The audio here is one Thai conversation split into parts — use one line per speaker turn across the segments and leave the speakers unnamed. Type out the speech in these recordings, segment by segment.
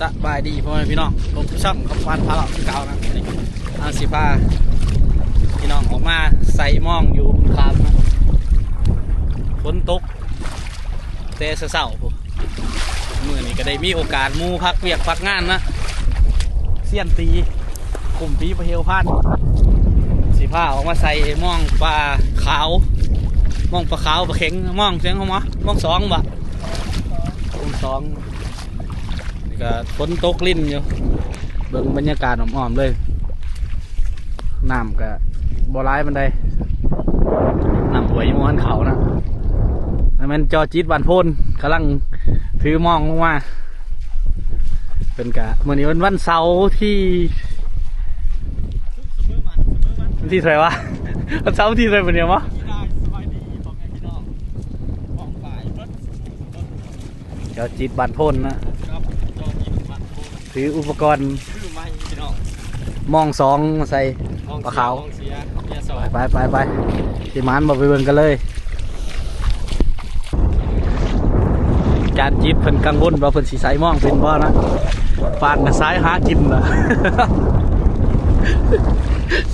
สบายดีพ่อแม่พี่น้องผมช่องกับฟันพาเราคือเก่านะนี่อาสิพาพี่น้องออกมาใส่หมองอยู่บนคามนะฝนตกแต่เศร้าๆพวกมื่อนี้ก็ได้มีโอกาสมูพักเวียกพักงานนะเสี้ยนตีกลุ่มปีประเฮวพันสิพาออกมาใส่หมองปลาขาวหมองปลาขาวปลาเข็งหมองเสียงเขามะหมองสองบะมองสอง นี่ก็ฝนตกลิ้นอยู่เบิ่งบรรยากาศอ่อมๆเลยน้ำก็บ่ร้ายมันได้น้ำหวยม้วนเขานะอันนั้นจอจิตบานโพนกำลังถือมองลงมาเป็นกะมื่อนี้วันวันเสาร์ที่ที่เท่าไหร่วะวันเสาร์ที่เท่าไหร่เป็นเนี่ยวะจอจิตบานโพนนะ ถืออุปกรณ์
คือไม่พี่น้อง
มองสองมาใส่ปลาขาว
ห้องเสียเมียสอ
ไปไปไปไปสิมานมาไปเบิ่งกันเลย จานจิตเพิ่นกังวลว่าเพิ่นสิใส่มองเป็นบ่นะปานน่ะซ้ายหากินนะ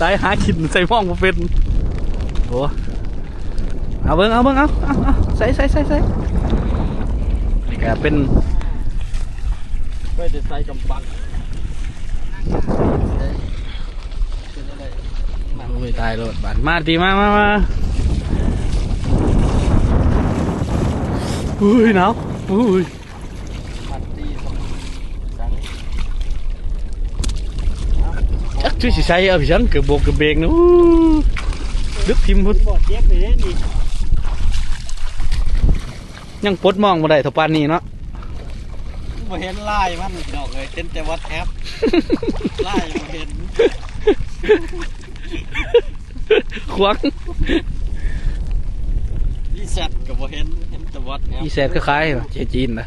ซ้ายหากินใส่มองบ่เป็นโอ้เอาเบิ่งเอาเบิ่งเอาเอาเอาใส่ใส่ใส่ใส่นี่ก็เป็น
เพื่อจะใส่กำปัง
โอ้ยตายโลดบานมาตีมามามาอุ้ยหนาวอุ้ย
พันตีสองสัง
จักช่วยสิใช้เอาพี่ชังเกือบโบกเกือบเบรกนะอู้ดึกทิมพุด
ยั
งปลดมองมาได้เท่าปานนี้เนาะ
มาเห็นลายมันพี่น้องเลยเห็นแต่วัดแอปลายมาเห็น
ขวาง
อีแซดกับมาเห็นเห็นแต่วัดแอป
อีแซดก็คล้ายๆเจจีนนะ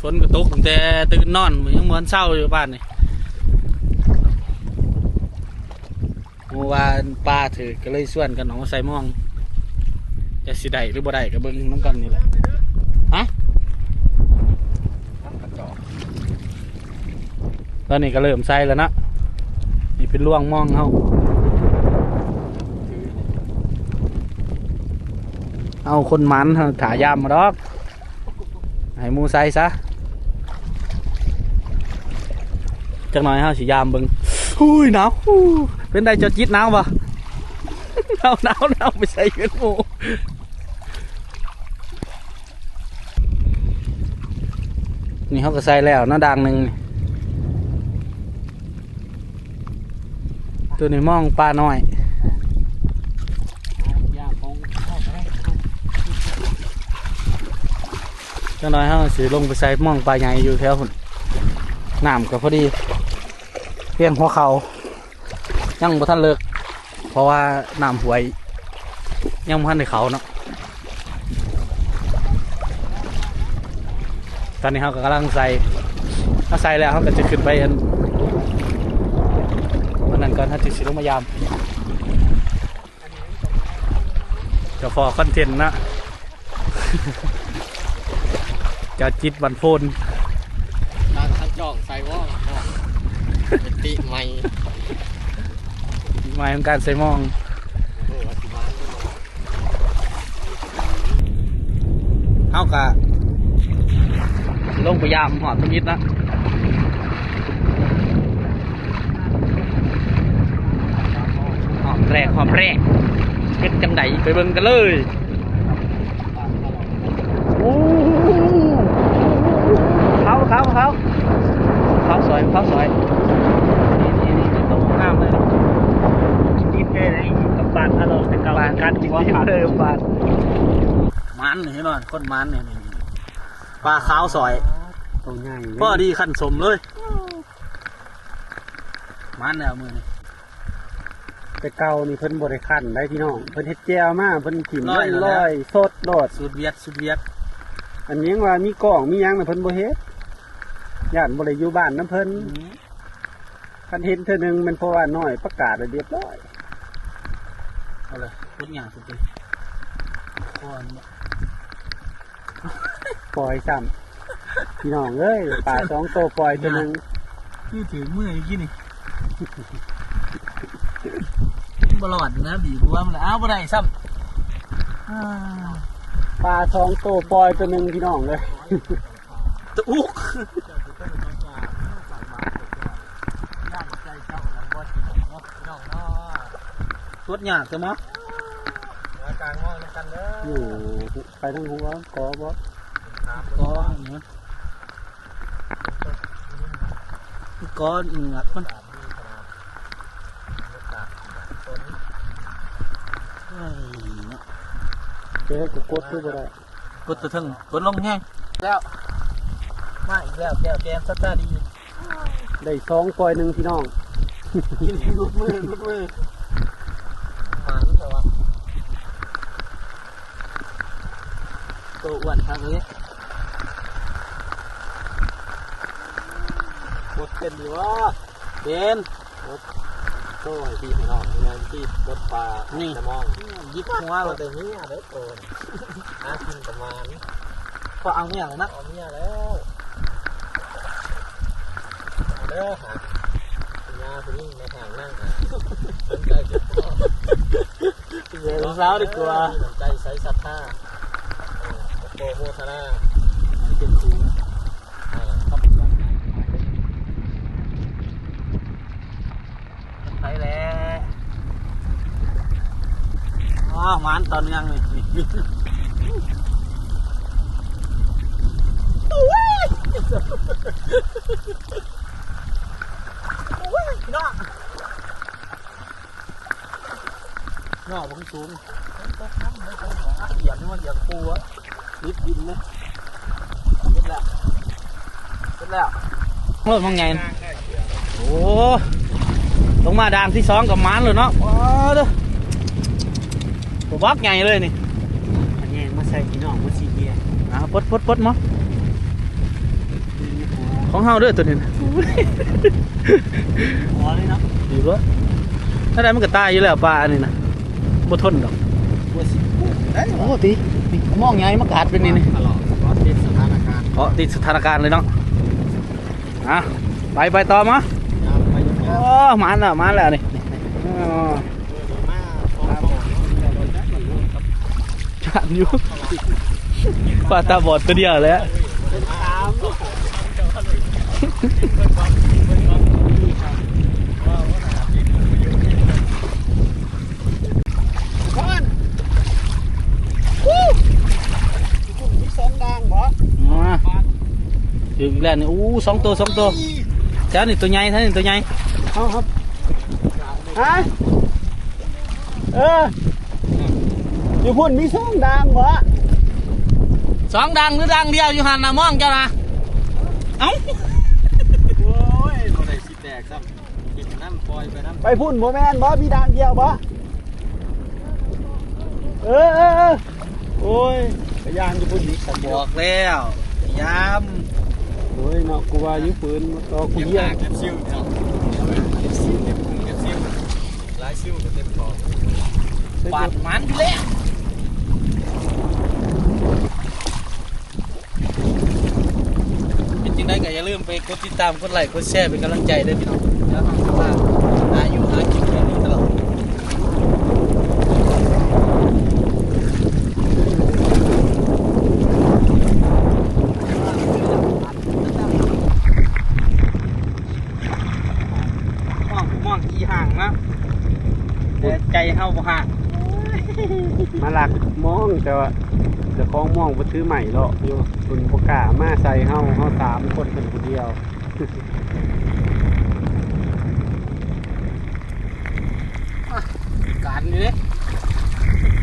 ฝนก็ตกตั้งแต่ตื่นนอนยังเหมือนเศร้าอยู่บ้านนี่เมื่อวานป้าถือก็เลยส่วนกันออกมาใส่หมองจะสิได้หรือบ่ได้ก็เบิ่งน้ำกันนี่แหละฮะ
กระจอก
ต อนนี้ก็เริ่มใส่แล้วนะนี่เป็นล่วงมองเขาเอาคนมันเฮาถายามมาดอกให้มูใส่ซะจักหน่อยเฮาสิยามบิ่งอุ้ยหนาวเป็นได้จดจิตหนาวปะหนาวหนาวหนาวไปใส่เงินหมูนี่เขาก็ใส่แล้วหน้าดังหนึ่ง ตัวนี้มองปลาหน้อย
ยาของเข้าไป
จังน้อยเขาสิลงไปใส่มองปลาใหญ่อยู่แถวหุ่นน้ำก็พอดีเพียงหัวเขายังบ่ทันเลิก เพราะว่าน้ำหวยยังบ่ทันในเขาเนาะตอนนี้เขาก็กำลังใส่ถ้าใส่แล้วเขาก็จะขึ้นไปอัน ก่อนถ้าจะสิลงมายามจะฟอคอนเทนต์นะจะจิตวันโพน
ทางขันจอกใส่ว่องเป็นติใหม่
หมายของการใส่หมอง
เออวัดมา
เฮากะลงพยายามหอดตมิดนะหอม แรกหอมแรกเป็นจังไดไปเบิ่งกันเลยโอ้เขาเขาเขาเขาสวยเขาสวยนี่นี่นี่ตรงงามเลย
จิ้มได้เลยกับปานอร่อยแต่เก่า
ปาน
การจิ้ม
จิ้มเลยปานมันเห็นหน่อยคนมันเนี่ยนี่ปลาขาวสอย
ตัวใหญ่
พอดีขันสมเลยมันเนี่ยเอามือนี่
แต่เก่านี่เพิ่นบริคันได้พี่น้องเพิ่นเฮ็ดแก้วมาเพิ่นกิน
ร้อยแล้วนะ
ร้อยสดโดด
สูตรเวียดสูตรเวียด
อันนี้ว่ามีกล่องมีหยังน่ะเพิ่นบ่เฮ็ดย่านบ่ได้อยู่บ้านน้ำเพิ่นคันเห็นเทื่อหนึงมันเพราะว่าน้อยประกาศไว้เรียบร้อย
เอาเลยพุดหยาสุดเลยก่อน
ปล่อยซ้ำพี่น้องเอ้ยปลาสองตัวปล่อยตัวหนึง
นี่ถือมืออีกทีนี่ บลอดนะบีบหัวมันเลยอ้าวบ่ได้ซ้ำอ่า
ปลาสองตัวปล่อยตัวหนึงพี่น้องเลย
ตะอุกสวดยากจังมั้ง
กลางห้องกันเด้อ
อยู่ไปทั้งหัวกอบ่
ก็เนาะก็เหงือกมันเฮ้ยเนาะ
เจ๊ก็กดคือบ่ได้
กดตะทึงกดลงแห้งแล้วมาอีกแล้วแก้วแกนสตาร์ดี
ได้สองปล่อยหนึ่งพี่น้อง
ลุดมือลุดมือมานี่เหรอวะตัวอ้วนทางนี้
กดเป็นอยู่วะ
เดน
โซ่ ให้พี่ให้น้องงานที่รถปลา
นี่
จะมอง
ยิบหัว
ว่า
เรา
แต่เนี้ยเด้อโตนหากินประมาณ
พอเอาเนี่ยเลยนะ
เอาเนี่ยแล้วเอาเด้อหาปัญญาผู้ยิ่งในห่างนั่งอะสนใจเก็บขอ
เดี๋ยวเช้าดีกว่า
สนใจใส่ศรัทธาเออโปรโมทนา
เป็นครู
อ่าครับ
ไปแล้วอ๋อ หวานตอนยังนี่น้องน้องผมสูงเหยียบนี่มันเหยียบปูอะนิดดินนะเสร็จแล้วเสร็จแล้วเริ่มยังไงโอ้ลงมาด่านที่สองกับหมันเลยเนาะว้าวเด้อ ตัวบักใหญ่เลยนี่
อันนี้มาใส่พี่น้องมาสีเกียร์
อ่าปดปดปดมั้ของเฮาเด้อตัวนี้นะ
หัวเลยเนาะ
อยู่รถถ้าได้มันก็ตายอยู่แล้วปลาอันนี้นะบ่ทนดอก
หัวสีเอ้ย
โอ้ตีนี่มองไงมันกัดเป็นนี่นี่
ตลอดเพราะติดสถานการณ์
เกาะติดสถานการณ์เลยเนาะอะไปไปต่อมา
ยามไปยาม
โอ้หมันแล้วหมันแล้วนี่อ๋อ
ดีมากของของ
จานอยู่ปลาตาบอดตัวเดียวเลยอะ
มีสองด่างบ่
มาถึงแล้วนี่อู้สองตัวสองตัวเจ้านี่ตัวใหญ่ท่านนี่ตัวใหญ่
เอาครับฮะเออ อยู่พุ่นมีสองด่างบ่
สองดังหรือดังเดียวอยู่หันนะมองเจ้านะเอ้า
โอ้ยเราได้สิแตกซ้ำกินน้ำปล่อยไปน้ำ
ไปพุ่นบ่แม่นบ่มีด่างเดียวบ่เออเออเออโอ้ยกระยานอยู่พุ่นอีกสัก
บ
บ่
อกแล้วยาม
โอ้ยเนาะกูว่าอยู่ปืนรอกู
เก็บ
เยี่ย
หน้าเก็บซิวเนาะเก็บซิวเก็บพุงเก็บซิวหลายซิวก็เต็มคอ
ปาดมันอยู่แล้วเป็นจริง ได้ก็อย่าลืมไปกดติดตามกดไลค์กดแชร์เป็นกำลังใจด้วยพี่น้องแล้วทางว่าหาอยู่หากินแบบนี้ตลอดมองมองอีห่างนะแต่ใจเฮาบ่ห่าง
มาหลัก มองแต่ว่าเจะคล้าของมองบ่ถือใหม่หรอกอยู่คุณบ่กล้ามาใส่เฮาเฮาสามคนเป็นผู้เดียว
การอยู่เด้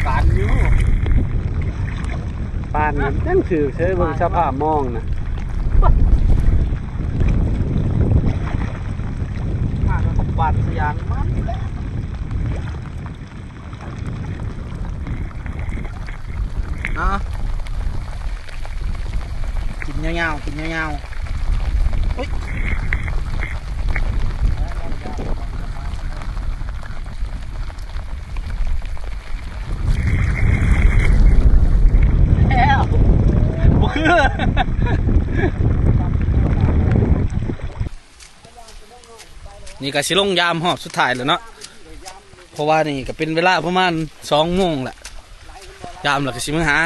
การอยู่
ปานนั้นยังถือเชยเบิ่งสภาพมองนะ
ห่างกับปาดสยานมัน เนาะกินเงาๆกินเงาๆอุ้ยแล้วบุคือนี่ก็สิลงยามหอบสุดท้ายแล้วเนาะเพราะว่านี่ก็เป็นเวลาประมาณสองโมงแหละ ยามแล้วก็สิมาหา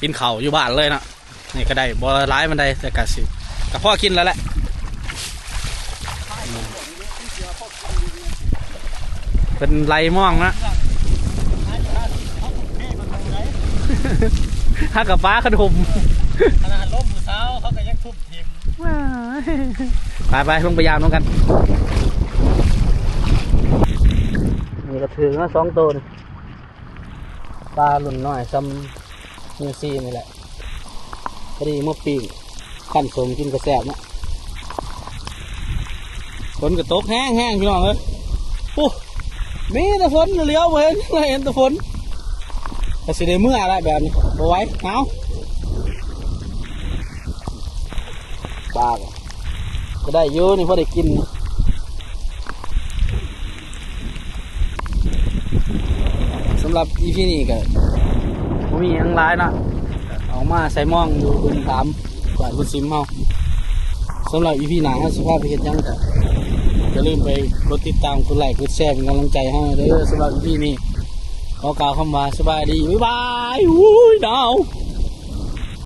กินข้าวอยู่บ้านเลยเนาะนี่ก็ได้บ่ร้ายมันได้แต่ก็สิกับพ่อกินแล้วแหละอืมเป็นไรม่องนะฮักกับฟ้าขนม
ขนาดล้มผู้สาวเขาก็ยังทุบทิม
ไปไปลงไปยามน้องกัน นี่ก็ถือมาสองตัวนี่ ปลาหลุ่นน้อยซ้ำมือซีนี่แหละพอดีเมะปีขั้นสมกินกระแสบเนาะฝนก็ตกแห้งแห้งพี่น้องเอ้ยโอ้มีแต่ฝนเลี้ยวมาเห็นเห็นแต่ฝนแต่สิได้เมื่ออะไรแบบนี้เอาไว้เอาปลาก็ก็ได้เยอะนี่พอได้กิน สำหรับอีพีนี้ก็ผมมีหยังร้ายนะเอามาใส่หมองอยู่บนตามกวาดบนซิมเฮาสำหรับอีพีหน้าเราสิพาไปเห็นยังก็อย่าลืมไปกดติดตามกดไลค์กดแชร์เป็นกำลังใจให้เด้อสำหรับอีพีนี้ขอกล่าวคำว่าสบายดีบ๊ายบายอุ้ยหนาว